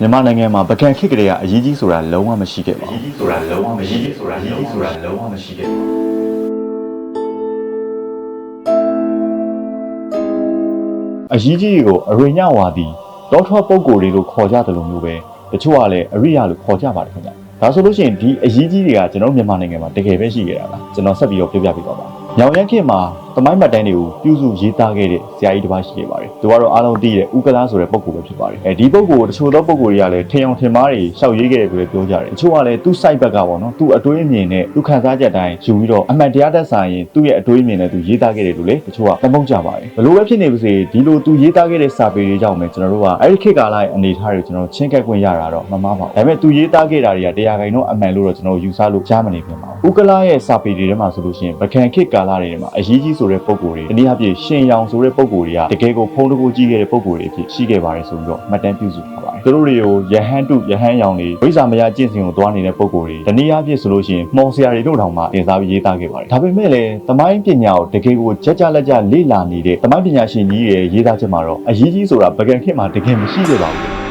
မြန်မာနိုင်ငံမှာပကံခေတ်ကလေးကအရေးကြီးဆိုတာလုံးဝမရှိခဲ့ပါအဘူးရေးကြီးဆိုတာလုံးဝမရှိဘူးဆိုတာအရေးကြီးဆိုတာလုံးဝမရှိခဲ့ဘူးအရေးကြီးတွေကိုအရိညဝါဒီတောထွားပုံကိုယ်တွေလို့ခေါ်ကြတယ်လို့မျိုးပဲတချို့ကလည်းအရိယလို့ခေါ်ကြပါတယ်ခင်ဗျဒါဆိုလို့ရှိရင်ဒီအရေးကြီးတွေကကျွန်တော်တို့မြန်မာနိုင်ငံမှာတကယ်ပဲရှိခဲ့တာလားကျွန်တော်ဆက်ပြီးတော့ပြောပြပေးသွားပါမယ်ညောင်ရမ်းခေတ်မှာ တမိုင်းမှတ်တမ်းတွေကိုပြုစုရေးသားခဲ့တဲ့ဆရာကြီးတစ်ပါးရှိခဲ့ပါတယ်သူကတော့အားလုံးသိတဲ့ဥက္ကလာဆိုတဲ့ပုံကိုယ်ပဲဖြစ်ပါတယ်အဲဒီပုံကိုယ်တချို့သောပုံကိုယ်တွေကလည်းထင်အောင်ထင်မှားတွေရှောက်ရေးခဲ့တယ်လို့လည်းပြောကြတယ်တချို့ကလည်းသူ့ site ဘက်ကပေါ့နော်သူ့အတွေးအမြင်နဲ့သူ့ခံစားချက်တိုင်းယူပြီးတော့အမှန်တရားသက်ဆိုင်ရင်သူ့ရဲ့အတွေးအမြင်နဲ့သူရေးသားခဲ့တယ်လို့လေတချို့ကသမုတ်ကြပါတယ်ဘလို့ပဲဖြစ်နေပါစေဒီလိုသူရေးသားခဲ့တဲ့စာပေတွေကြောင့်ပဲကျွန်တော်တို့ကအဲ့ဒီခေတ်ကာလရဲ့အနေအထားတွေကိုကျွန်တော်ချင်းကပ်ခွင့်ရတာတော့မမှားပါဘူးဒါပေမဲ့သူရေးသားခဲ့တာတွေကတရားခိုင်တော့အမှန်လို့တော့ကျွန်တော်ယူဆလို့ကြားမနေပြန်ပါဘူးဥက္ကလာရဲ့စာပေတွေထဲမှာဆိုလို့ရှိရင်ဗကန်ခေတ်ကာလတွေထဲမှာအရေးကြီးဆိုတဲ့ပုံကိုယ်တွေတနည်းအားဖြင့်ရှင်ရောင်ဆိုတဲ့ပုံကိုယ်တွေကတကယ်ကိုဖုံးတကူကြီးခဲ့တဲ့ပုံကိုယ်တွေအဖြစ်ရှိခဲ့ပါတယ်ဆိုပြီးတော့မှတ်တမ်းပြုစုထားပါတယ်သူတို့တွေကိုယဟန်တုယဟန်ရောင်တွေဝိဇာမယကျင့်စဉ်ကိုသွားနေတဲ့ပုံကိုယ်တွေတနည်းအားဖြင့်ဆိုလို့ရှိရင်မှော်ဆရာတွေတို့တောင်မှတင်စားပြီးရေးသားခဲ့ပါတယ်ဒါပေမဲ့လည်းသမိုင်းပညာကိုတကယ်ကိုကြက်ကြလက်ကြလေ့လာနေတဲ့သမိုင်းပညာရှင်ကြီးရဲ့ရေးသားချက်မှာတော့အရေးကြီးဆိုတာဗကန်ခေတ်မှာတကယ်မရှိခဲ့ပါဘူး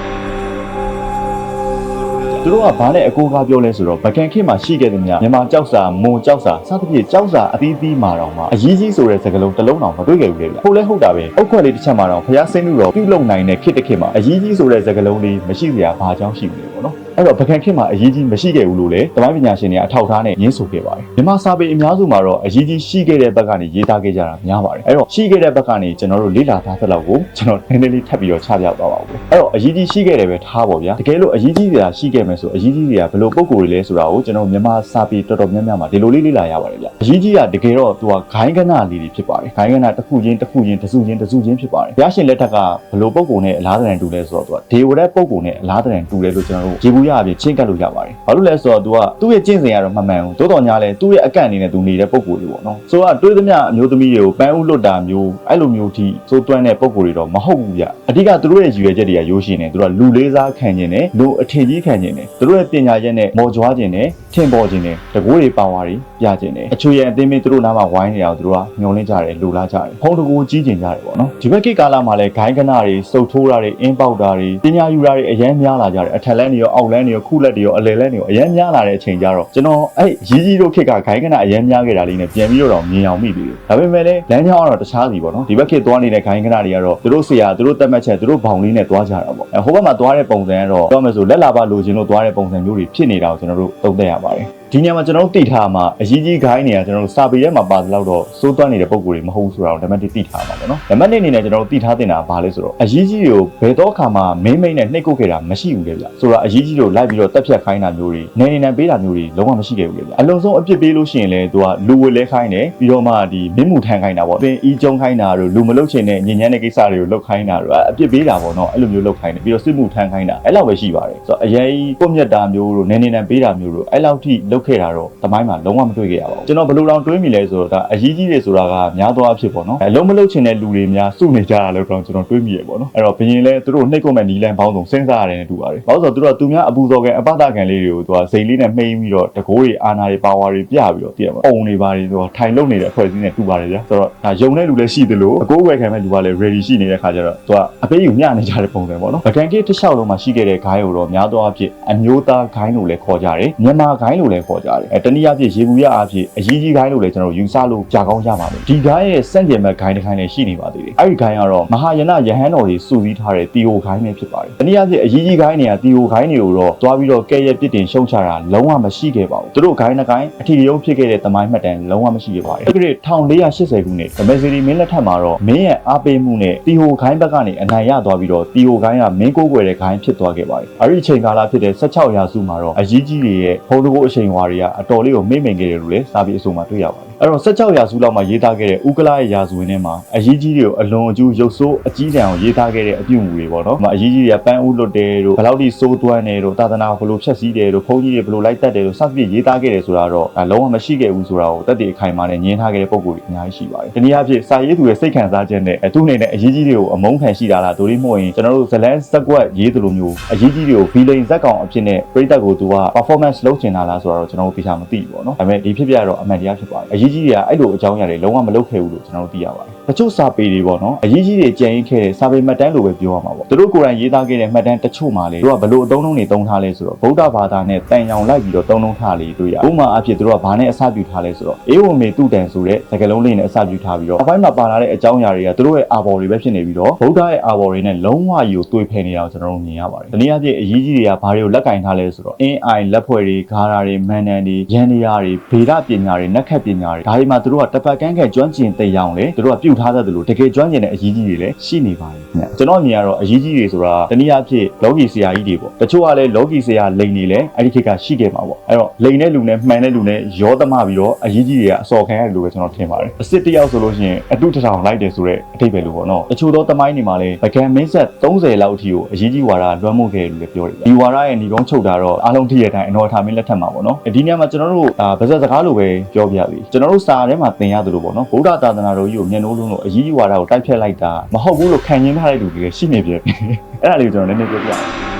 သူတို့ကဘာနဲ့အကိုကားပြောလဲဆိုတော့ဗကန်ခေတ်မှာရှိခဲ့တဲ့များမြန်မာကြောက်စာမွန်ကြောက်စာစသဖြင့်ကြောက်စာအသီးသီးမှာတော့မှအရေးကြီးဆိုတဲ့စကားလုံးတစ်လုံးတောင်မတွေ့ခဲ့ဘူးလေဗျဟုတ်လဲဟုတ်တာပဲအုတ်ခွက်လေးတစ်ချက်မှာတော့ဖျားစိမ့်လို့တော့ပြုတ်လုံနိုင်တဲ့ခေတ်တစ်ခေတ်မှာအရေးကြီးဆိုတဲ့စကားလုံးလေးမရှိစရာဘာကြောင့်ရှိမလဲပေါ့နော် အဲ့တော့ဗကန်ခေတ်မှာအရေးကြီးမရှိခဲ့ဘူးလို့လေတမိုင်းပညာရှင်တွေအထောက်အထားနဲ့ညင်းဆိုခဲ့ပါတယ်မြန်မာစာပေအများစုမှာတော့အရေးကြီးရှိခဲ့တဲ့ဘက်ကနေရေးသားခဲ့ကြတာများပါတယ်အဲ့တော့ရှိခဲ့တဲ့ဘက်ကနေကျွန်တော်တို့လေ့လာထားသလောက်ကိုကျွန်တော်နည်းနည်းလေးထပ်ပြီးတော့ချပြသွားပါဦးအဲ့တော့အရေးကြီးရှိခဲ့တယ်ပဲထားပါဗျာတကယ်လို့အရေးကြီးတွေကရှိခဲ့မယ်ဆိုအရေးကြီးတွေကဘယ်လိုပုံကိုယ်တွေလဲဆိုတာကိုကျွန်တော်မြန်မာစာပေတော်တော်များများမှာဒီလိုလေးလေ့လာရပါတယ်ဗျာအရေးကြီးကတကယ်တော့သူကဂိုင်းကနလေးတွေဖြစ်ပါတယ်ဂိုင်းကနတစ်ခုချင်းတစ်ခုချင်းတစ်စုချင်းတစ်စုချင်းဖြစ်ပါတယ်ဘုရားရှင်လက်ထက်ကဘယ်လိုပုံကိုယ်နဲ့အလားတန်တူလဲဆိုတော့သူကဒေဝရက်ပုံကိုယ်နဲ့အလားတန်တူတယ်လို့ကျွန်တော်တို့ရေဘူးရအပြင်ချင်းကပ်လို့ရပါတယ်ဘာလို့လဲဆိုတော့သူကသူ့ရဲ့ကျင့်စဉ်ကတော့မမှန်ဘူးတိုးတော်ညာလဲသူ့ရဲ့အကန့်အနေနဲ့သူနေတဲ့ပုံကိုယ်တွေပေါ့နော်ဆိုတော့တွေးသမျှအမျိုးသမီးတွေကိုပန်းဥလွတ်တာမျိုးအဲ့လိုမျိုးထိစိုးတွန်းတဲ့ပုံကိုယ်တွေတော့မဟုတ်ဘူးဗျအဓိကသူတို့ရဲ့ရည်ရွယ်ချက်တွေကရိုးရှင်းတယ်သူတို့ကလူလေးစားခံခြင်းနဲ့လူအထင်ကြီးခံခြင်းနဲ့သူတို့ရဲ့ပညာရက်နဲ့မော်ကြွားခြင်းနဲ့ထင်ပေါ်ခြင်းနဲ့တကိုးတွေပါဝါတွေပြခြင်းနဲ့အချွေရဲ့အသိမင်းသူတို့နားမှာဝိုင်းနေတာကိုသူတို့ကညှို့လင်းကြတယ်လူလားကြတယ်ဖုံးတကိုးကြီးကျင်ကြတယ်ပေါ့နော်ဒီဘက်ကိကာလာမှာလည်းဂိုင်းကနာတွေစုပ်ထိုးတာတွေအင်းပေါက်တာတွေပညာယူတာတွေအရင်များလာကြတယ်အထက်လန်းတွေရောအောက်လန်းတွေရောခုလက်တွေရောအလယ်လန်းတွေရောအရင်များလာတဲ့အချိန်ကျတော့ကျွန်တော်အဲ့ရီးကြီးတို့ခေတ်ကဂိုင်းကနာအရင်များခဲ့တာလေးနဲ့ပြန်ပြီးတော့မြင်အောင်မိပြီဒါပေမဲ့လည်းလမ်းကြောင်းကတော့တခြားစီပေါ့နော်ဒီဘက်ခေတ်သွားနေတဲ့ဂိုင်းကနာတွေကတော့သူတို့ဆရာသူတို့တက်မှတ်ချက်သူတို့ဘောင်လေးနဲ့သွားကြတာပေါ့အဲဟိုဘက်မှာသွားတဲ့ပုံစံကတော့ပြောမယ်ဆိုလက်လာပါလိုချင်လို့သွားတဲ့ပုံစံမျိုးတွေဖြစ်နေတာကိုကျွန်တော်တို့သုံးသပ်ရပါတယ် ဒီနေရာမှာကျွန်တော်တို့သိထားမှာအရေးကြီးဂိုင်းတွေကကျွန်တော်တို့စာပေထဲမှာပါသလောက်တော့စိုးသွမ်းနေတဲ့ပုံကိုယ်တွေမဟုတ်ဘူးဆိုတာကိုဓမ္မတိသိထားပါမယ်နော်ဓမ္မတိအနေနဲ့ကျွန်တော်တို့သိထားတင်တာဘာလဲဆိုတော့အရေးကြီးတွေကိုဘယ်တော့ခါမှမိမ့်မိမ့်နဲ့နှိပ်ကုတ်ခဲ့တာမရှိဘူးလေဗျဆိုတော့အရေးကြီးတွေကိုလိုက်ပြီးတော့တက်ဖြတ်ခိုင်းတာမျိုးတွေနေနေနဲ့ပေးတာမျိုးတွေလုံးဝမရှိခဲ့ဘူးလေဗျအလုံးစုံအပြစ်ပေးလို့ရှိရင်လည်းသူကလူဝလဲခိုင်းတယ်ပြီးတော့မှဒီမင်းမှုထမ်းခိုင်းတာပေါ့ပင်အီကျုံခိုင်းတာတို့လူမလုတ်ချင်တဲ့ညဉ့်ညမ်းတဲ့ကိစ္စတွေကိုလုတ်ခိုင်းတာတို့အပြစ်ပေးတာပေါ့နော်အဲ့လိုမျိုးလုတ်ခိုင်းတယ်ပြီးတော့စစ်မှုထမ်းခိုင်းတာအဲ့လောက်ပဲရှိပါတယ်ဆိုတော့အရင်ကိုမြတ်တာမျိုးတို့နေနေနဲ့ပေးတာမျိုးတို့အဲ့လောက်ထိလုတ်ခဲ့တာတော့တမိုင်းမှာလုံးဝမတွေ့ခဲ့ရပါဘူးကျွန်တော်ဘယ်လိုတောင်တွေးမိလဲဆိုတော့ဒါအရေးကြီးတွေဆိုတာကများသောအားဖြင့်ပေါ့နော်အလုံးမလုတ်ချင်တဲ့လူတွေများစုနေကြတာလို့တော့ကျွန်တော်တွေးမိရပေါ့နော်အဲ့တော့ဘရင်လဲသူတို့နှိပ်ကွက်မဲ့နီလန်ပေါင်းစုံစဉ်းစားရတယ်နဲ့တူပါတယ်ဘာလို့ဆိုတော့သူတို့ကသူများအပူဇော်ကန်အပဒကန်လေးတွေကိုသူကစိန်လေးနဲ့မှိန်းပြီးတော့တကိုးတွေအာနာတွေပါဝါတွေပြပြီးတော့တည်ရမှာအုံတွေပါတွေသူကထိုင်လုံနေတဲ့အဖွဲ့အစည်းနဲ့တူပါတယ်ဗျာဆိုတော့ဒါယုံတဲ့လူလည်းရှိသလိုအကိုးဝယ်ခံမဲ့လူကလည်း ready ရှိနေတဲ့ခါကျတော့သူကအပေးယူမျှနေကြတဲ့ပုံစံပေါ့နော်ဗကန်ကေးတစ်လျှောက်လုံးမှာရှိခဲ့တဲ့ဂိုင်းကိုတော့များသောအားဖြင့်အမျိုးသားဂိုင်းလို့လည်းခေါ်ကြတယ်မြန်မာဂိုင်းလို့လည်းခေါ်ကြတယ်အဲတနည်းအားဖြင့်ရေဘူးရအားဖြင့်အရေးကြီးဂိုင်းလို့လည်းကျွန်တော်ယူဆလို့ကြာကောင်းကြပါမယ်ဒီဂိုင်းရဲ့စန့်ကျင်မဲ့ဂိုင်းတစ်ဂိုင်းလည်းရှိနေပါသေးတယ်အဲ့ဒီဂိုင်းကတော့မဟာယနယဟန်တော်တွေစုစည်းထားတဲ့တီယိုဂိုင်းပဲဖြစ်ပါတယ်တနည်းအားဖြင့်အရေးကြီးဂိုင်းတွေကတီယိုဂိုင်းတွေကိုတော့တွားပြီးတော့ကဲ့ရဲ့ပြစ်တင်ရှုံချတာလုံးဝမရှိခဲ့ပါဘူးသူတို့ဂိုင်းတစ်ဂိုင်းအထီးရုံးဖြစ်ခဲ့တဲ့တမိုင်းမှတ်တမ်းလုံးဝမရှိခဲ့ပါဘူးအဲ့ဒီ1480ခုနှစ်ဓမ္မစီရီမင်းလက်ထက်မှာတော့မင်းရဲ့အားပေးမှုနဲ့တီဟိုဂိုင်းဘက်ကနေအနိုင်ရသွားပြီးတော့တီဟိုဂိုင်းကမင်းကိုးကွယ်တဲ့ဂိုင်းဖြစ်သွားခဲ့ပါတယ်အဲ့ဒီအချိန်ကာလဖြစ်တဲ့16ရာစုမှာတော့အရေးကြီးတွေရဲ့ဘုံတကိုအချိန်ဝါတွေကအတော်လေးကိုမိမ့်မိန်ခဲ့တယ်လို့လည်းစာပေအဆိုမှာတွေ့ရပါတယ် အဲ့တော့16ရာစုလောက်မှာရေးသားခဲ့တဲ့ဥက္ကလာရဲ့ရာဇဝင်ထဲမှာအရေးကြီးတွေကိုအလွန်အကျူးရုပ်ဆိုးအကြီးတန်းအောင်ရေးသားခဲ့တဲ့အပြုအမူတွေပေါ့နော်။အရေးကြီးတွေကပန်းဥလွတ်တယ်တို့ဘယ်လောက်ထိစိုးသွမ်းတယ်တို့သာသနာကိုဘယ်လိုဖျက်ဆီးတယ်တို့ဘုန်းကြီးတွေဘယ်လိုလိုက်တက်တယ်တို့စသဖြင့်ရေးသားခဲ့တယ်ဆိုတာတော့ဒါလုံးဝမရှိခဲ့ဘူးဆိုတာကိုတက်တည်အခိုင်အမာနဲ့ညင်းထားခဲ့တဲ့ပုံစံတွေအများကြီးရှိပါတယ်။ဒီနည်းအားဖြင့်စာရေးသူရဲ့စိတ်ခံစားချက်နဲ့သူ့အနေနဲ့အရေးကြီးတွေကိုအမုန်းခံရှိတာလားဒို့ရင်းမဟုတ်ရင်ကျွန်တော်တို့ဇလန်းစက်ကွက်ရေးသလိုမျိုးအရေးကြီးတွေကို villain ဇက်ကောင်အဖြစ်နဲ့ပြိတက်ကိုသူက performance လုပ်ချင်တာလားဆိုတာတော့ကျွန်တော်တို့သိချာမသိဘူးပေါ့နော်။ဒါပေမဲ့ဒီဖြစ်ပြတော့အမှန်တရားဖြစ်ပါတယ်။အရေးကြီးတွေကအဲ့လိုအကြောင်းအရာတွေလုံးဝမလုပ်ခဲ့ဘူးလို့ကျွန်တော်တို့သိရပါတယ်။ တချို့စာပေတွေပေါ့နော်အရေးကြီးတွေကြံရင်ခဲ့တဲ့စာပေမှတ်တမ်းလိုပဲပြောရမှာပေါ့သူတို့ကိုယ်တိုင်ရေးသားခဲ့တဲ့မှတ်တမ်းတချို့မှာလေသူကဘလို့အသုံးလုံးတွေသုံးထားလဲဆိုတော့ဗုဒ္ဓဘာသာနဲ့တန်ရောင်လိုက်ပြီးတော့သုံးလုံးထားလေတွေ့ရဥပမာအဖြစ်သူတို့ကဘာနဲ့အစပြုထားလဲဆိုတော့အေဝံမေတုတန်ဆိုတဲ့စကားလုံးလေးနဲ့အစပြုထားပြီးတော့အပိုင်းမှာပါလာတဲ့အကြောင်းအရာတွေကသူတို့ရဲ့အာဘော်တွေပဲဖြစ်နေပြီးတော့ဗုဒ္ဓရဲ့အာဘော်တွေနဲ့လုံးဝယူသွေးဖယ်နေတာကိုကျွန်တော်တို့မြင်ရပါတယ်။ဒီနည်းအားဖြင့်အရေးကြီးတွေကဘာတွေကိုလက်ကင်ထားလဲဆိုတော့အင်းအိုင်လက်ဖွဲ့တွေဂါရာတွေမန်နန်တွေရန်နေရာတွေဗေဒပညာတွေနက်ခတ်ပညာတွေဒါတွေမှာသူတို့ကတပတ်ကန်းကဲကျွမ်းကျင်သိအောင်လေသူတို့ကပြုတ်ထားတတ်တယ်လို့တကယ်ကျွမ်းကျင်တဲ့အရေးကြီးတွေလည်းရှိနေပါတယ်ခင်ဗျ။ကျွန်တော်မြင်ရတော့အရေးကြီးတွေဆိုတာတနည်းအားဖြင့်လောကီဆရာကြီးတွေပေါ့။တချို့ကလည်းလောကီဆရာလိန်နေလဲအဲ့ဒီခေတ်ကရှိခဲ့မှာပေါ့။အဲ့တော့လိန်တဲ့လူနဲ့မှန်တဲ့လူနဲ့ရောသမပြီးတော့အရေးကြီးတွေကအစော်ခံရတယ်လို့ပဲကျွန်တော်ထင်ပါတယ်။အစ်စ်တစ်ယောက်ဆိုလို့ရှိရင်အတုတစ်ထောင်လိုက်တယ်ဆိုတော့အထိပ္ပယ်လို့ပေါ့နော်။တချို့သောတမိုင်းတွေမှာလည်းဗကံမင်းဆက်30လောက်အထိကိုအရေးကြီးဝါဒလွှမ်းမိုးခဲ့တယ်လို့လည်းပြောတယ်။ဒီဝါဒရဲ့ညီကုန်းချုပ်တာတော့အားလုံးထိရတဲ့အတိုင်းအနော်ထားမင်းလက်ထက်မှာပေါ့နော်။ဒီနေရာမှာကျွန်တော်တို့အာဗဇက်စကားလိုပဲပြောပြပြီ။ကျွန်တော်တို့စာထဲမှာသင်ရတယ်လို့ပေါ့နော်။ဗုဒ္ဓသာသနာတော်ကြီးကိုမျက်နှိုးလုံးလို့အရေးကြီးဝါဒကိုတိုက်ဖြတ်လိုက်တာမဟုတ်ဘူးလို့ခံရင်းထားတဲ့လူတွေလည်းရှိနေပြီ။အဲ့ဒါလေးကိုကျွန်တော်နည်းနည်းပြောပြအောင်။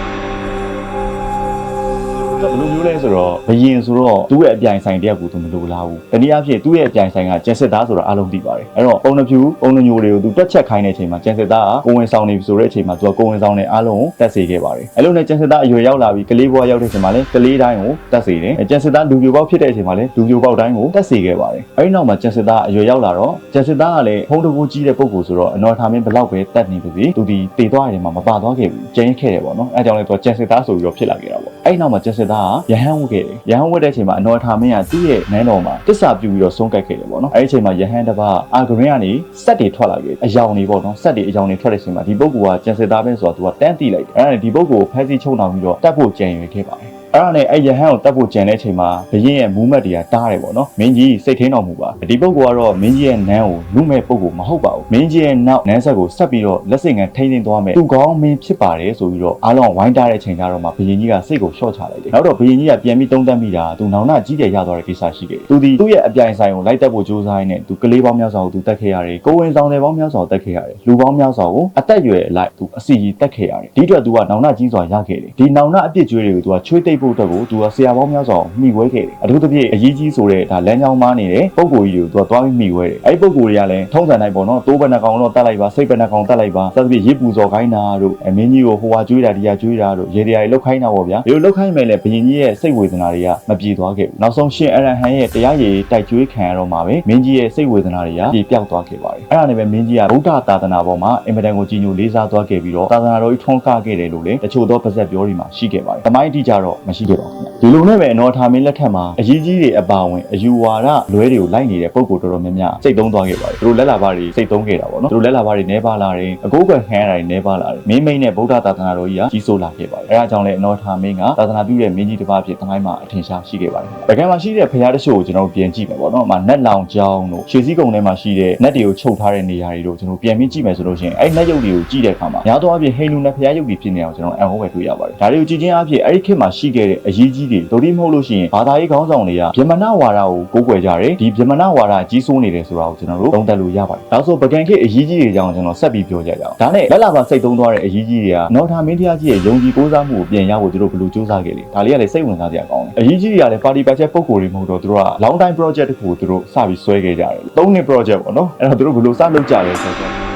ဘယ်လိုမျိုးလဲဆိုတော့ဘယင်ဆိုတော့သူ့ရဲ့အပြိုင်ဆိုင်တယောက်ကိုသူမလိုလားဘူး။တနည်းအားဖြင့်သူ့ရဲ့အပြိုင်ဆိုင်ကကျန်စစ်သားဆိုတော့အားလုံးသိပါတယ်။အဲ့တော့ပုံနှဖြူပုံနှညိုတွေကိုသူတက်ချက်ခိုင်းတဲ့အချိန်မှာကျန်စစ်သားကကိုဝင်ဆောင်နေပြီဆိုတဲ့အချိန်မှာသူကကိုဝင်ဆောင်နေအားလုံးကိုတက်စေခဲ့ပါတယ်။အဲ့လိုနဲ့ကျန်စစ်သားအရွယ်ရောက်လာပြီးကလေးဘွားရောက်တဲ့အချိန်မှာလည်းကလေးတိုင်းကိုတက်စေတယ်။ကျန်စစ်သားလူပြိုပေါက်ဖြစ်တဲ့အချိန်မှာလည်းလူပြိုပေါက်တိုင်းကိုတက်စေခဲ့ပါတယ်။အဲ့ဒီနောက်မှာကျန်စစ်သားအရွယ်ရောက်လာတော့ကျန်စစ်သားကလည်းဖုံးတကူကြီးတဲ့ပုံကိုဆိုတော့အနော်ထားမင်းဘလောက်ပဲတက်နေပြီသူဒီတည်သွားတယ်မှာမပါသွားခဲ့ဘူး။ကျင်းခဲ့တယ်ပေါ့နော်။အဲ့ကြောင့်လည်းသူကကျန်စစ်သားဆိုပြီးတော့ဖြစ်လာခဲ့တာပေါ့။ အဲ့ဒီနောက်မှာကျန်စစ်သားကရဟန်းဝတ်ခဲ့တယ်။ရဟန်းဝတ်တဲ့အချိန်မှာအနော်ထားမင်းကသူ့ရဲ့နန်းတော်မှာတစ္ဆာပြုပြီးတော့ဆုံးကတ်ခဲ့တယ်ပေါ့နော်။အဲ့ဒီအချိန်မှာရဟန်းတစ်ပါးအာဂရင်ကနေစက်တွေထွက်လာခဲ့တယ်။အယောင်တွေပေါ့နော်။စက်တွေအယောင်တွေထွက်တဲ့အချိန်မှာဒီပုဂ္ဂိုလ်ကကျန်စစ်သားပဲဆိုတော့သူကတန်းတိလိုက်တယ်။အဲ့ဒါနဲ့ဒီပုဂ္ဂိုလ်ကိုဖမ်းဆီးချုပ်နှောင်ပြီးတော့တပ်ဖို့ကြံရွယ်ခဲ့ပါတယ်။ အဲ့ဒါနဲ့အဲ့ရဟန်းကိုတတ်ဖို့ကြံတဲ့အချိန်မှာဘရင်ရဲ့မူးမတ်တွေကတားတယ်ပေါ့နော်မင်းကြီးစိတ်ထင်းတော်မူပါဒီပုဂ္ဂိုလ်ကတော့မင်းကြီးရဲ့နန်းကိုလူမဲ့ပုဂ္ဂိုလ်မဟုတ်ပါဘူးမင်းကြီးရဲ့နောက်နန်းဆက်ကိုဆက်ပြီးတော့လက်စိတ်ငံထိမ့်သိမ်းသွားမယ်သူကောင်းမင်းဖြစ်ပါတယ်ဆိုပြီးတော့အားလုံးဝိုင်းတားတဲ့အချိန်ကျတော့မှဘရင်ကြီးကစိတ်ကိုလျှော့ချလိုက်တယ်နောက်တော့ဘရင်ကြီးကပြန်ပြီးတုံးတက်မိတာသူနောင်နာကြီးတယ်ရသွားတဲ့ကိစ္စရှိခဲ့တယ်သူဒီသူ့ရဲ့အပြိုင်ဆိုင်ကိုလိုက်တက်ဖို့ကြိုးစားရင်းနဲ့သူကလေးပေါင်းများစွာကိုသူတက်ခဲ့ရတယ်ကိုဝင်ဆောင်တယ်ပေါင်းများစွာကိုတက်ခဲ့ရတယ်လူပေါင်းများစွာကိုအသက်အရွယ်အလိုက်သူအစီကြီးတက်ခဲ့ရတယ်ဒီအတွက်သူကနောင်နာကြီးစွာရခဲ့တယ်ဒီနောင်နာအပြစ်ကြွေးတွေကိုသူကချွေးတိတ်ဖို့အတွက်ကိုသူကဆရာပေါင်းများစွာကိုမှီဝဲခဲ့တယ်အထူးသဖြင့်အရေးကြီးဆိုတဲ့ဒါလမ်းကြောင်းမားနေတဲ့ပုံကိုကြီးတွေကိုသူကသွားပြီးမှီဝဲတယ်အဲ့ဒီပုံကိုတွေကလည်းထုံးစံတိုင်းပေါ့နော်တိုးဘက်နှကောင်တော့တတ်လိုက်ပါစိတ်ဘက်နှကောင်တတ်လိုက်ပါစသဖြင့်ရေးပူဇော်ခိုင်းတာတို့အမင်းကြီးကိုဟိုဟာကျွေးတာဒီဟာကျွေးတာတို့ရေတရားတွေလောက်ခိုင်းတာပေါ့ဗျာဒီလိုလောက်ခိုင်းမယ်လေဘရင်ကြီးရဲ့စိတ်ဝေဒနာတွေကမပြေသွားခဲ့ဘူးနောက်ဆုံးရှင်အရဟံရဲ့တရားရည်တိုက်ကျွေးခံရတော့မှာပဲမင်းကြီးရဲ့စိတ်ဝေဒနာတွေကပြေပြောက်သွားခဲ့ပါတယ်အဲ့ဒါနဲ့ပဲမင်းကြီးကဗုဒ္ဓသာသနာပေါ်မှာအင်မတန်ကိုကြီးညိုလေးစားသွားခဲ့ပြီးတော့သာသနာတော်ကြီးထွန်းကားခဲ့တယ်လို့လေတချို့သောပါဇက်ပြောတွေမှာရှိခဲ့ပါတယ်တမိုင်းအတိအကျတော့မရှိခဲ့ပါဘူးခင်ဗျဒီလိုနဲ့ပဲအနော်ထားမင်းလက်ထက်မှာအရေးကြီးတွေအပါအဝင်အယူဝါဒလွဲတွေကိုလိုက်နေတဲ့ပုံကိုတော်တော်များများစိတ်သုံးသွားခဲ့ပါတယ်သူတို့လက်လာပါတွေစိတ်သုံးခဲ့တာပေါ့နော်သူတို့လက်လာပါတွေနဲပါလာတယ်အကိုးကွယ်ခံရတာတွေနဲပါလာတယ်မင်းမိန်နဲ့ဗုဒ္ဓသာသနာတော်ကြီးကကြီးစိုးလာခဲ့ပါတယ်အဲဒါကြောင့်လည်းအနော်ထားမင်းကသာသနာပြုတဲ့မင်းကြီးတစ်ပါးဖြစ်တမိုင်းမှာအထင်ရှားရှိခဲ့ပါတယ်ပကံမှာရှိတဲ့ဖရားတချို့ကိုကျွန်တော်တို့ပြန်ကြည့်မယ်ပေါ့နော်။မှာနက်လောင်ကြောင်းတို့ရွှေစည်းကုံထဲမှာရှိတဲ့နက်တွေကိုချုပ်ထားတဲ့နေရာတွေတို့ကျွန်တော်ပြန်ပြီးကြည့်မယ်ဆိုလို့ရှိရင်အဲ့နက်ရုပ်တွေကိုကြည့်တဲ့အခါမှာများသောအားဖြင့်ဟိန္ဒူနဲ့ဖရားရုပ်တွေဖြစ်နေအောင်ကျွန်တော်အံ့ဩပဲတွေ့ရပါတယ်။ဒါတွေကိုကြည့်ချင်းအားဖြင့်အဲ့ဒီခေတ်မှာရှိခဲ့တဲ့အရေးကြီးတွေဒိုတိမဟုတ်လို့ရှိရင်ဘာသာရေးခေါင်းဆောင်တွေကဗြဟ္မဏဝါဒကိုကိုးကွယ်ကြတယ်။ဒီဗြဟ္မဏဝါဒကြီးစိုးနေတယ်ဆိုတာကိုကျွန်တော်တို့သုံးသပ်လို့ရပါတယ်။ဒါဆိုပကံခေတ်အရေးကြီးတွေအကြောင်းကျွန်တော်ဆက်ပြီးပြောကြရအောင်။ဒါနဲ့လက်လာပါစိတ်သုံးသွားတဲ့အရေးကြီးတွေကနော်ထာမင်းတရားကြီးရဲ့ယုံကြည်ကိုးစားမှုကိုပြန်ရဖို့သူတို့ဘယ်လိုကြိုးစားခဲ့လဲ။ဒါလေးကလည်းစိတ်ဝင်စားစရာကောင်းတယ်။အရေးကြီးတွေကလည်းပါတီပါချက်ပုံကိုယ်တွေမဟုတ်တော့သူတို့က long time project တစ်ခုကိုသူတို့စပြီးဆွဲခဲ့ကြတယ်။၃နှစ် project ပေါ့နော်။အဲ့တော့သူတို့ဘယ်လိုစလုပ်ကြလဲဆိုတော့တော့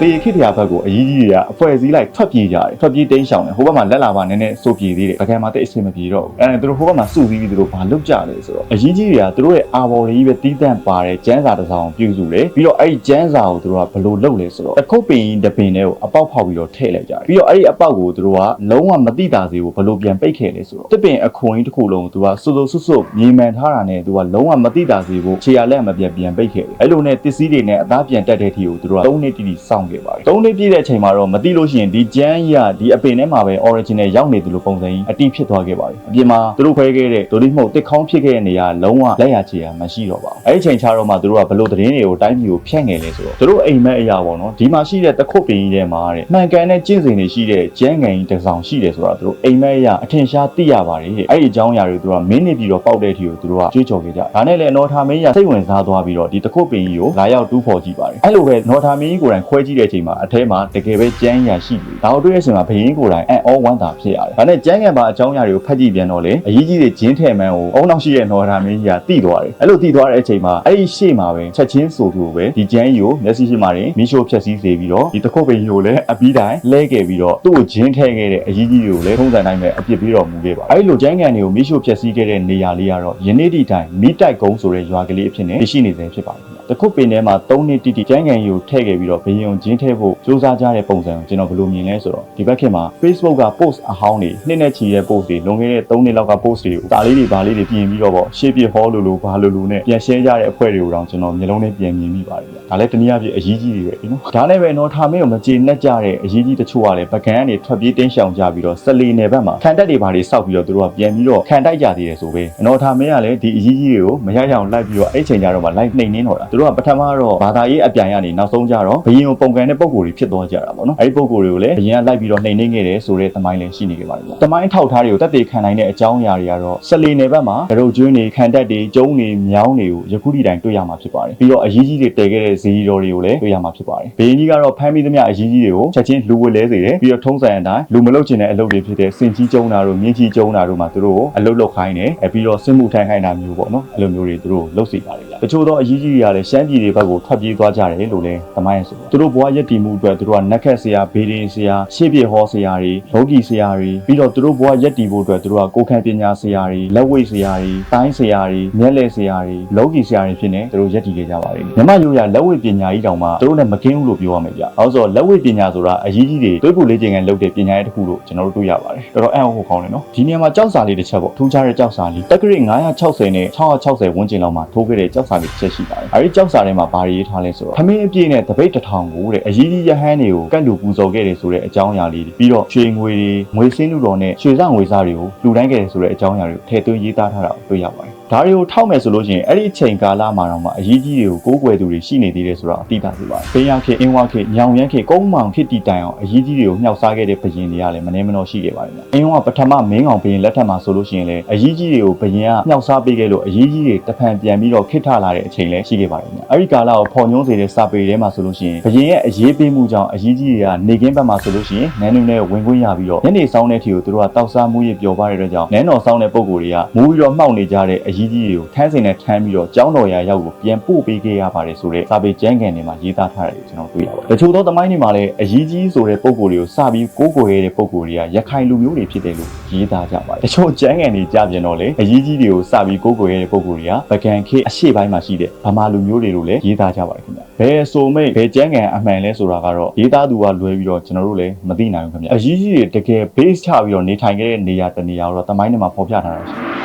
ပေခိတ္တရာဘက်ကိုအကြီးကြီးတွေကအဖွဲစည်းလိုက်ထွက်ပြေးကြတယ်ထွက်ပြေးတိမ်းရှောင်တယ်ဟိုဘက်မှာလက်လာပါနည်းနည်းစိုးပြေးသေးတယ်ပကံမှာတိတ်အဆင်မပြေတော့ဘူးအဲ့ဒါသူတို့ဟိုဘက်မှာစုစည်းပြီးသူတို့ဘာလုပ်ကြလဲဆိုတော့အကြီးကြီးတွေကသူတို့ရဲ့အာဘော်တွေကြီးပဲတီးတန့်ပါတယ်ကျန်းစာတစ်စောင်ပြုစုတယ်ပြီးတော့အဲ့ဒီကျန်းစာကိုသူတို့ကဘယ်လိုလုပ်လဲဆိုတော့တစ်ခုတ်ပင်တပင်တွေကိုအပေါက်ဖောက်ပြီးတော့ထည့်လိုက်ကြတယ်ပြီးတော့အဲ့ဒီအပေါက်ကိုသူတို့ကလုံးဝမတိတာစေကိုဘယ်လိုပြန်ပိတ်ခဲ့လဲဆိုတော့တစ်ပင်အခွန်ကြီးတစ်ခုလုံးကိုသူကစွတ်စွတ်ဆွတ်ဆွတ်မြေမှန်ထားတာနဲ့သူကလုံးဝမတိတာစေကိုခြေရလက်မပြတ်ပြန်ပိတ်ခဲ့တယ်အဲ့လိုနဲ့တစ္စည်းတွေနဲ့အသားပြန်တက်တဲ့အထိကိုသူတို့က၃နှစ်တိတိစောင့်ခဲ့ပါတယ်၃နှစ်ပြည့်တဲ့အချိန်မှာတော့မတိလို့ရှိရင်ဒီကျန်းကြီးကဒီအပင်ထဲမှာပဲ original ရောက်နေတယ်လို့ပုံစံကြီးအတိဖြစ်သွားခဲ့ပါတယ်အပြင်မှာသူတို့ခွဲခဲ့တဲ့ဒိုလိမှုတ်တစ်ခေါင်းဖြစ်ခဲ့တဲ့နေရာလုံးဝလက်ရချေရမရှိတော့ပါဘူးအဲ့ဒီချိန်ချတော့မှသူတို့ကဘလို့သတင်းတွေကိုတိုင်းပြည်ကိုဖြန့်ငယ်လဲဆိုတော့သူတို့အိမ်မက်အရာပေါ့နော်ဒီမှာရှိတဲ့တခုတ်ပင်ကြီးထဲမှာတဲ့မှန်ကန်တဲ့ကျင့်စဉ်တွေရှိတဲ့ကျန်းငယ်ကြီးတစ်စောင်ရှိတယ်ဆိုတာသူတို့အိမ်မက်အရာအထင်ရှားသိရပါတယ်အဲ့ဒီအကြောင်းအရာတွေသူတို့ကမင်းနေပြီးတော့ပေါက်တဲ့အထိကိုသူတို့ကကြွေးကြော်ခဲ့ကြဒါနဲ့လည်းနော်ထာမင်းကြီးကစိတ်ဝင်စားသွားပြီးတော့ဒီတခုတ်ပင်ကြီးကိုလာရောက်တူးဖော်ကြည့်ပါတယ်အဲ့လိုပဲနော်ထာမင်းကြီးကိုယ်တိုင်ခွခွဲကြည့်တဲ့အချိန်မှာအထဲမှာတကယ်ပဲကျန်းရရှိတယ်ဒါတို့တွေ့တဲ့အချိန်မှာဘယင်းကိုယ်တိုင်အံ့ဩဝမ်းသာဖြစ်ရတယ်ဒါနဲ့ကျန်းကန်ပါအကြောင်းအရာတွေကိုဖတ်ကြည့်ပြန်တော့လေအရေးကြီးတဲ့ဂျင်းထဲမှန်ကိုအုံနောက်ရှိတဲ့နော်ဒါမင်းကြီးကတိသွားတယ်အဲ့လိုတိသွားတဲ့အချိန်မှာအဲ့ဒီရှေ့မှာပဲချက်ချင်းဆိုသူကိုပဲဒီကျန်းကြီးကိုမျက်စိရှိမှနေမီးရှို့ဖြက်စီးစေပြီးတော့ဒီတခုတ်ပင်ကြီးကိုလည်းအပီးတိုင်းလဲခဲ့ပြီးတော့သူ့ကိုဂျင်းထဲခဲ့တဲ့အရေးကြီးတွေကိုလည်းထုံးစံတိုင်းပဲအပြစ်ပေးတော်မူခဲ့ပါအဲ့လိုကျန်းကန်တွေကိုမီးရှို့ဖြက်စီးခဲ့တဲ့နေရာလေးကတော့ယနေ့ဒီတိုင်းမီးတိုက်ကုန်းဆိုတဲ့ရွာကလေးအဖြစ်နဲ့ရှိနေစေဖြစ်ပါတယ်ခင်ဗျ တခုတ်ပင်ထဲမှာ၃နှစ်တိတိကျန်းကန်ကြီးကိုထည့်ခဲ့ပြီးတော့ဘယုံဂျင်းထဲဖို့စူးစမ်းကြတဲ့ပုံစံကိုကျွန်တော်ဘယ်လိုမြင်လဲဆိုတော့ဒီဘက်ခင်မှာ Facebook က post အဟောင်းတွေနှစ်နဲ့ချီတဲ့ post တွေလွန်ခဲ့တဲ့၃နှစ်လောက်က post တွေကိုဒါလေးတွေဘာလေးတွေပြင်ပြီးတော့ပေါ့ရှေ့ပြဟောလိုလိုဘာလိုလိုနဲ့ပြန် share ကြတဲ့အဖွဲ့တွေကိုတော့ကျွန်တော်မျိုးလုံးနဲ့ပြန်မြင်မိပါတယ်ဗျဒါလည်းတနည်းအားဖြင့်အရေးကြီးတွေပဲနော်ဒါလည်းပဲတော့ထားမင်းကိုမကျေနပ်ကြတဲ့အရေးကြီးတချို့ကလည်းပကံကနေထွက်ပြေးတင်းရှောင်ကြပြီးတော့စလီနယ်ဘက်မှာခံတက်တွေဘာတွေစောက်ပြီးတော့သူတို့ကပြန်ပြီးတော့ခံတိုက်ကြသေးတယ်ဆိုပဲတော့ထားမင်းကလည်းဒီအရေးကြီးတွေကိုမရရအောင်လိုက်ပြီးတော့အဲ့ချိန်ကျတော့မှလိုက်နှိမ်နှင်းတော့တာသူတို့ကပထမတော့ဘာသာရေးအပြန်ရနေနောက်ဆုံးကျတော့ဘယင်ကိုပုံကန်တဲ့ပုံကိုယ်တွေဖြစ်သွားကြတာပေါ့နော်အဲ့ဒီပုံကိုယ်တွေကိုလည်းဘယင်ကလိုက်ပြီးတော့နှိမ်နှင်းခဲ့တယ်ဆိုတဲ့သမိုင်းလည်းရှိနေကြပါတယ်ပေါ့သမိုင်းထောက်ထားတွေကိုတက်သေးခံနိုင်တဲ့အကြောင်းအရာတွေကတော့စလီနယ်ဘက်မှာကရုတ်ကျွန်းတွေခံတက်တွေကျုံးတွေမြောင်းတွေကိုယခုဒီတိုင်တွေ့ရမှာဖြစ်ပါတယ်ပြီးတော့အရေးကြီးတွေတည်ခဲ့တဲ့ဇီရီတော်တွေကိုလည်းတွေ့ရမှာဖြစ်ပါတယ်ဘယင်ကြီးကတော့ဖမ်းမိသမျှအရေးကြီးတွေကိုချက်ချင်းလူဝဲလဲစေတယ်ပြီးတော့ထုံးစံအတိုင်းလူမလုတ်ချင်တဲ့အလုပ်တွေဖြစ်တဲ့စင်ကြီးကျုံးတာတို့မြင်းကြီးကျုံးတာတို့မှာသူတို့ကိုအလုပ်လုပ်ခိုင်းတယ်အဲပြီးတော့စစ်မှုထမ်းခိုင်းတာမျိုးပေါ့နော်အဲ့လိုမျိုးတွေသူတို့လုပ်စီပါတယ်ဗျတချို့တော့အရေးကြီးတွေကလည်းရှမ်းပြည်တွေဘက်ကိုထွက်ပြေးသွားကြတယ်လို့လည်းသမိုင်းဆိုသူတို့ဘဝရက်တည်မှုအတွက်သူတို့ကနက်ခတ်ဆရာဘေးဒင်ဆရာရှေ့ပြေဟောဆရာတွေဘောဂီဆရာတွေပြီးတော့သူတို့ဘဝရက်တည်ဖို့အတွက်သူတို့ကကိုယ်ခံပညာဆရာတွေလက်ဝိတ်ဆရာတွေတိုင်းဆရာတွေမျက်လက်ဆရာတွေလောကီဆရာတွေဖြစ်နေသူတို့ရက်တည်ခဲ့ကြပါတယ်မြမရိုးရလက်ဝိတ်ပညာကြီးတောင်မှသူတို့လည်းမကင်းဘူးလို့ပြောရမယ်ဗျ။အဲဆိုတော့လက်ဝိတ်ပညာဆိုတာအရေးကြီးတွေတွေးဖို့လေ့ကျင့်ခန်းလုပ်တဲ့ပညာရေးတစ်ခုလို့ကျွန်တော်တို့တွေ့ရပါတယ်။တော်တော်အံ့ဩဖို့ကောင်းတယ်နော်။ဒီနေရာမှာကြောက်စာလေးတစ်ချက်ပေါ့ထူးခြားတဲ့ကြောက်စာလေးတက္ကရာ960နဲ့660ဝန်းကျင်လောက်မှာထိုးခဲ့တဲ့ကြောက်စာလေးတစ်ချက်ရှိပါတယ်။အဲဒီကြောက်စာထဲမှာဘာရေးထားလဲဆိုတော့ခမင်းအပြည့်နဲ့တပိတ်တစ်ထောင်ကိုတဲ့အရေးကြီးရဟန်းတွေကိုကတ်လူပူဇော်ခဲ့တယ်ဆိုတဲ့အကြောင်းအရာလေးတွေပြီးတော့ရွှေငွေတွေငွေစင်းလူတော်နဲ့ရွှေစငွေစားတွေကိုလူတိုင်းခဲ့တယ်ဆိုတဲ့အကြောင်းအရာတွေကိုထည့်သွင်းရေးသားထားတာကိုတွေ့ရပါတယ်။ ဒါတွေကိုထောက်မယ်ဆိုလို့ရှိရင်အဲ့ဒီအချိန်ကာလမှာတော့မှအရေးကြီးတွေကိုကိုးကွယ်သူတွေရှိနေသေးတယ်ဆိုတော့အတိအကျသိပါတယ်။ဘင်းရခေအင်းဝခေညောင်ရန်ခေကုန်းမောင်ခေတီတိုင်အောင်အရေးကြီးတွေကိုမြှောက်စားခဲ့တဲ့ဘရင်တွေကလည်းမနှဲမနှောရှိခဲ့ပါတယ်ဗျ။အင်းဝပထမမင်းကောင်ဘရင်လက်ထက်မှာဆိုလို့ရှိရင်လည်းအရေးကြီးတွေကိုဘရင်ကမြှောက်စားပေးခဲ့လို့အရေးကြီးတွေတဖန်ပြန်ပြီးတော့ခိထလာတဲ့အချိန်လည်းရှိခဲ့ပါတယ်ဗျ။အဲ့ဒီကာလကိုဖော်ညွှန်းစေတဲ့စာပေထဲမှာဆိုလို့ရှိရင်ဘရင်ရဲ့အရေးပေးမှုကြောင့်အရေးကြီးတွေကနေကင်းဘက်မှာဆိုလို့ရှိရင်နန်းနုံနဲ့ဝင်ခွင့်ရပြီးတော့ညနေဆောင်တဲ့အထိကိုသူတို့ကတောက်စားမှုရပျော်ပါတဲ့အတွက်ကြောင့်နန်းတော်ဆောင်တဲ့ပုံကိုယ်တွေကမူပြီးတော့မှောက်နေကြတဲ့အရေးကြီးတွေကိုထမ်းစင်နဲ့ထမ်းပြီးတော့ကျောင်းတော်ရာရောက်ကိုပြန်ပို့ပေးခဲ့ရပါတယ်ဆိုတဲ့စာပေကျမ်းဂန်တွေမှာရေးသားထားတယ်လို့ကျွန်တော်တွေ့ရပါတယ်။တချို့သောသမိုင်းတွေမှာလည်းအရေးကြီးဆိုတဲ့ပုံကိုယ်တွေကိုစပြီးကိုးကွယ်ရတဲ့ပုံကိုယ်တွေကရခိုင်လူမျိုးတွေဖြစ်တယ်လို့ရေးသားကြပါတယ်။တချို့ကျမ်းဂန်တွေကြပြန်တော့လေအရေးကြီးတွေကိုစပြီးကိုးကွယ်ရတဲ့ပုံကိုယ်တွေကဗကန်ခေအရှိပိုင်းမှာရှိတဲ့ဗမာလူမျိုးတွေလို့လည်းရေးသားကြပါတယ်ခင်ဗျ။ဘယ်ဆိုမိတ်ဘယ်ကျမ်းဂန်အမှန်လဲဆိုတာကတော့ရေးသားသူကလွဲပြီးတော့ကျွန်တော်တို့လည်းမသိနိုင်ဘူးခင်ဗျ။အရေးကြီးတွေတကယ် base ချပြီးတော့နေထိုင်ခဲ့တဲ့နေရာတနေရာတော့သမိုင်းတွေမှာဖော်ပြထားတာရှိတယ်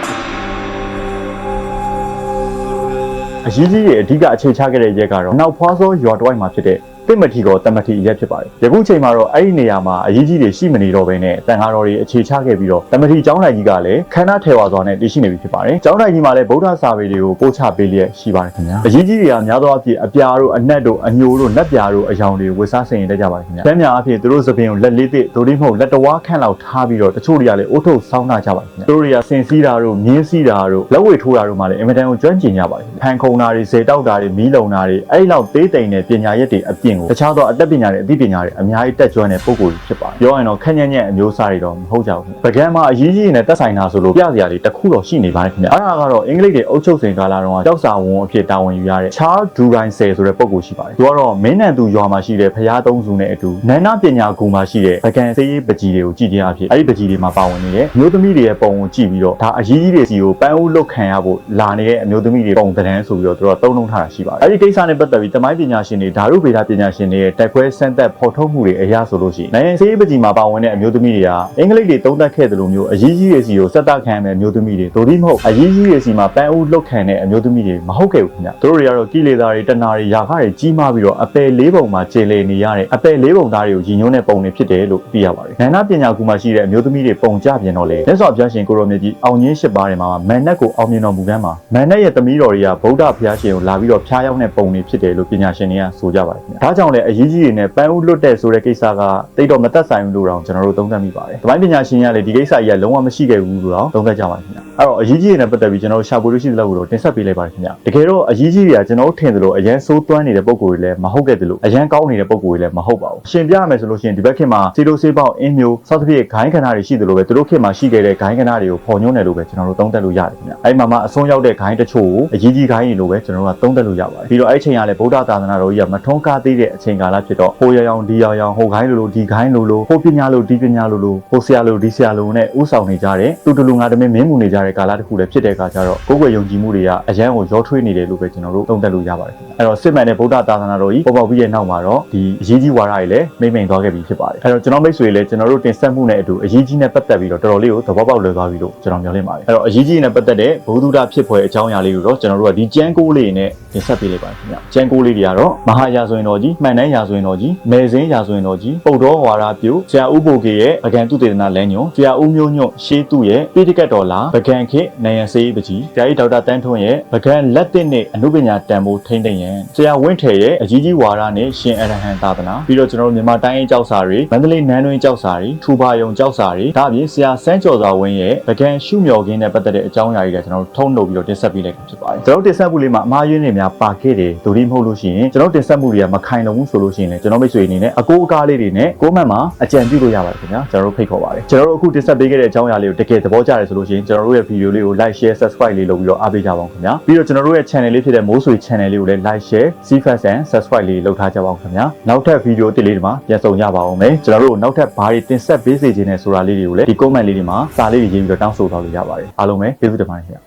အရေးကြီးရဲ့အဓိကအခြေချခဲ့တဲ့ရက်ကတော့နောက်ဖွားသောရွာတစ်ဝိုက်မှာဖြစ်တဲ့ တိမထီကောတမထီရက်ဖြစ်ပါတယ်။ယခုချိန်မှာတော့အဲ့ဒီနေရာမှာအရေးကြီးတွေရှိမနေတော့ဘဲနဲ့တန်ဃာတော်တွေအခြေချခဲ့ပြီးတော့တမထီကျောင်းတိုင်ကြီးကလည်းခန္ဓာထေဝါစွာနဲ့တည်ရှိနေပြီဖြစ်ပါတယ်။ကျောင်းတိုင်ကြီးမှာလည်းဗုဒ္ဓစာပေတွေကိုပို့ချပေးလျက်ရှိပါတယ်ခင်ဗျာ။အရေးကြီးတွေကများသောအားဖြင့်အပြာတို့အနက်တို့အညိုတို့လက်ပြာတို့အယောင်တွေဝတ်စားဆင်ရင်တတ်ကြပါတယ်ခင်ဗျာ။တမ်းများအားဖြင့်သူတို့သပင်ကိုလက်လေးသစ်ဒိုတိမဟုတ်လက်တဝါခန့်လောက်ထားပြီးတော့တချို့တွေကလည်းအိုးထုတ်ဆောင်းနာကြပါတယ်ခင်ဗျာ။သူတို့တွေကဆင်စီးတာတို့မြင်းစီးတာတို့လက်ဝဲထိုးတာတို့မှလည်းအင်မတန်ကိုကျွမ်းကျင်ကြပါတယ်ခင်ဗျာ။ဖန်ခုံတာတွေဇေတောက်တာတွေမီးလုံတာတွေအဲ့ဒီလောက်သေးတိမ်တဲ့ပညာရက်တွေအပြင်ကိုတခြားသောအသက်ပညာတွေအသိပညာတွေအများကြီးတက်ကြွတဲ့ပုံကိုယ်တွေဖြစ်ပါတယ်။ပြောရရင်တော့ခက်ညံ့ညံ့အမျိုးအစားတွေတော့မဟုတ်ကြဘူး။ပကံမှာအရေးကြီးနဲ့တက်ဆိုင်တာဆိုလို့ပြစရာတွေတစ်ခုတော့ရှိနေပါတယ်ခင်ဗျာ။အဲ့ဒါကတော့အင်္ဂလိပ်တွေအုပ်ချုပ်စဉ်ကာလတုန်းကကြောက်စာဝန်အဖြစ်တာဝန်ယူရတဲ့ Charles Durin Sel ဆိုတဲ့ပုံကိုယ်ရှိပါတယ်။သူကတော့မင်းနန်သူရွာမှာရှိတဲ့ဖျားသုံးစုနဲ့အတူနန္ဒပညာကူမှာရှိတဲ့ပကံစေးရေးပကြီးတွေကိုကြည့်ခြင်းအဖြစ်အဲ့ဒီပကြီးတွေမှာပါဝင်နေတဲ့မျိုးသမီးတွေရဲ့ပုံကိုကြည့်ပြီးတော့ဒါအရေးကြီးတွေစီကိုပန်းဦးလုတ်ခံရဖို့လာနေတဲ့အမျိုးသမီးတွေပုံသဏ္ဍာန်ဆိုပြီးတော့သူတို့သုံးလုံးထားတာရှိပါတယ်။အဲ့ဒီကိစ္စနဲ့ပတ်သက်ပြီးတမိုင်းပညာရှင်တွေဓာတုဗေဒပညာရှင်တွေရဲ့တက်ခွဲစမ်းသပ်ဖော်ထုတ်မှုတွေအရာဆိုလို့ရှိရင်နိုင်ငံစေးပကြီးမှာပါဝင်တဲ့အမျိုးသမီးတွေကအင်္ဂလိပ်တွေသုံးသပ်ခဲ့သလိုမျိုးအရေးကြီးတွေစီကိုစက်တခံရတဲ့အမျိုးသမီးတွေဒိုတိမဟုတ်အရေးကြီးတွေစီမှာပန်းဦးလုတ်ခံတဲ့အမျိုးသမီးတွေမဟုတ်ခဲ့ဘူးခင်ဗျ။သူတို့တွေကတော့ကိလေသာတွေတဏှာတွေယာခတွေကြီးမားပြီးတော့အပယ်လေးပုံမှာကျေလည်နေရတဲ့အပယ်လေးပုံသားတွေကိုရည်ညွှန်းတဲ့ပုံတွေဖြစ်တယ်လို့သိရပါတယ်။နာနာပညာကူမှာရှိတဲ့အမျိုးသမီးတွေပုံကြပြန်တော့လေလက်စော်ဘုရားရှင်ကိုရောမြတ်ကြီးအောင်ကြီး၈ပါးထဲမှာမန်နက်ကိုအောင်မြင်တော်မူကမ်းမှာမန်နက်ရဲ့သမီးတော်တွေကဗုဒ္ဓဘုရားရှင်ကိုလာပြီးတော့ဖျားယောင်းတဲ့ပုံတွေဖြစ်တယ်လို့ပညာရှင်တွေကဆိုကြပါတယ်ခင်ဗျ။ဒါကြောင့်လဲအရေးကြီးတွေနဲ့ပန်းဦးလွတ်တဲ့ဆိုတဲ့ကိစ္စကတိတ်တော့မသက်ဆိုင်ဘူးလို့တော့ကျွန်တော်တို့သုံးသပ်မိပါတယ်။ဒီပိုင်းပညာရှင်တွေကလည်းဒီကိစ္စကြီးကလုံးဝမရှိခဲ့ဘူးလို့တော့သုံးသပ်ကြပါတယ်ခင်ဗျ။အဲ့တော့အရေးကြီးတွေနဲ့ပတ်သက်ပြီးကျွန်တော်တို့ရှာဖွေလို့ရှိတဲ့လောက်ကိုတော့တင်ဆက်ပေးလိုက်ပါတယ်ခင်ဗျ။တကယ်တော့အရေးကြီးတွေကကျွန်တော်တို့ထင်သလိုအရန်ဆိုးသွမ်းနေတဲ့ပုံကိုယ်တွေလည်းမဟုတ်ခဲ့တယ်လို့အရန်ကောင်းနေတဲ့ပုံကိုယ်တွေလည်းမဟုတ်ပါဘူး။ရှင်ပြရမယ်ဆိုလို့ရှိရင်ဒီဘက်ခေတ်မှာစီလိုစေးပေါက်အင်းမျိုးစောသဖြင့်ဂိုင်းခဏတွေရှိတယ်လို့ပဲသူတို့ခေတ်မှာရှိခဲ့တဲ့ဂိုင်းခဏတွေကိုပေါ်ညွှန်းတယ်လို့ပဲကျွန်တော်တို့သုံးသပ်လို့ရတယ်ခင်ဗျ။အဲ့ဒီမှာမှအဆုံးရောက်တဲ့ဂိုင်းတချို့ကိုအရေးကြီးဂိုင်းတွေလို့ပဲကျွန်တော်တို့ကသုံးသပ်လို့ရပါတယ်။ပြီးတော့အဲ့ဒီအချိန်ကလည်းဗုဒ္ဓသာသနာတော်ကြီးကမထွန်းကားသေးတဲ့အချိန်ကာလဖြစ်တော့ဟိုရရောင်ဒီရောင်ရောင်ဟိုဂိုင်းလိုလိုဒီဂိုင်းလိုလိုဟိုပညာလိုဒီပညာလိုလိုဟိုဆရာလိုဒီဆရာလိုနဲ့ဥဆောင်နေကြတဲ့တူတူလူငါတမင်းမင်းမှုနေကြတဲ့ကာလတစ်ခုလည်းဖြစ်တဲ့အခါကျတော့ကိုယ်ွယ်ယုံကြည်မှုတွေကအရန်ကိုရောထွေးနေတယ်လို့ပဲကျွန်တော်တို့သုံးသပ်လို့ရပါတယ်ခင်ဗျ။အဲ့တော့စစ်မှန်တဲ့ဗုဒ္ဓသာသနာတော်ကြီးပေါ်ပေါက်ပြီးတဲ့နောက်မှာတော့ဒီအရေးကြီးဝါဒတွေလည်းမိမ့်မိန်သွားခဲ့ပြီဖြစ်ပါတယ်။အဲ့တော့ကျွန်တော်မိတ်ဆွေလည်းကျွန်တော်တို့တင်ဆက်မှုနဲ့အတူအရေးကြီးနဲ့ပတ်သက်ပြီးတော့တော်တော်လေးကိုသဘောပေါက်လွယ်သွားပြီလို့ကျွန်တော်မျှော်လင့်ပါတယ်။အဲ့တော့အရေးကြီးနဲ့ပတ်သက်တဲ့ဘုဒ္ဓတာဖြစ်ဖွယ်အကြောင်းအရာလေးကိုတော့ကျွန်တော်တို့ကဒီကျန်းကိုးလေးနဲ့တင်ဆက်ပေးလိုက်ပါတယ်ခင်ဗျ။ကျန်းကိုးလေးတွေကတော့မဟာရာဇဝင်တော်ကြီးမှန်တမ်းရာဇဝင်တော်ကြီးမေစင်းရာဇဝင်တော်ကြီးပုတ်တော်ဝါဒပြုဆရာဦးဘိုကေရဲ့အကံတုတေသနာလမ်းညွန်ဆရာဦးမျိုးညွန့်ရှေးသူရဲ့ပိဋကတ်တော်လာပကံခေနယံစေးပကြီးဆရာကြီးဒေါက်တာတန်းထွန်းရဲ့ပကံလက်တစ်နဲ့အနုပညာတန်ဖိုးထိမ့်သိမ့်ရန်ဆရာဝင်းထေရဲ့အကြီးကြီးဝါဒနဲ့ရှင်အရဟံသာသနာပြီးတော့ကျွန်တော်တို့မြန်မာတိုင်းရေးကြောက်စာတွေမန္တလေးနန်းတွင်းကြောက်စာတွေထူပါယုံကြောက်စာတွေဒါအပြင်ဆရာစန်းကျော်စွာဝင်းရဲ့ပကံရှုမြော်ခင်းနဲ့ပတ်သက်တဲ့အကြောင်းအရာတွေလည်းကျွန်တော်တို့ထုံးလုပ်ပြီးတော့တင်ဆက်ပေးလိုက်တာဖြစ်ပါတယ်ကျွန်တော်တို့တင်ဆက်မှုလေးမှာအမှားယွင်းတွေများပါခဲ့တယ်ဒိုဒီမဟုတ်လို့ရှိရင်ကျွန်တော်တို့တင်ဆက်မှုတွေကမခိုင်လုံဘူးဆိုလို့ရှိရင်လည်းကျွန်တော်မိတ်ဆွေအနေနဲ့အကိုအကားလေးတွေနဲ့ကိုမန့်မှာအကြံပြုလို့ရပါတယ်ခင်ဗျာကျွန်တော်တို့ဖိတ်ခေါ်ပါတယ်ကျွန်တော်တို့အခုတင်ဆက်ပေးခဲ့တဲ့အကြောင်းအရာလေးကိုတကယ်သဘောကျတယ်ဆိုလို့ရှိရင်ကျွန်တော်တို့ရဲ့ဗီဒီယိုလေးကို like share subscribe လေးလုပ်ပြီးတော့အားပေးကြပါဦးခင်ဗျာပြီးတော့ကျွန်တော်တို့ရဲ့ channel လေးဖြစ်တဲ့မိုးဆွေ channel လေးကိုလည်း like share see first and subscribe လေးလုပ်ထားကြပါဦးခင်ဗျာနောက်ထပ်ဗီဒီယိုတစ်လေးတွေမှာပြန်ဆောင်ကြပါအောင်မယ်ကျွန်တော်တို့နောက်ထပ်ဘာတွေတင်ဆက်ပေးစေချင်တယ်ဆိုတာလေးတွေကိုလည်းဒီ comment လေးတွေမှာစာလေးတွေရေးပြီးတော့တောင်းဆိုသွားလို့ရပါတယ်အားလုံးပဲကျေးဇူးတင်ပါတယ်ခင်ဗျာ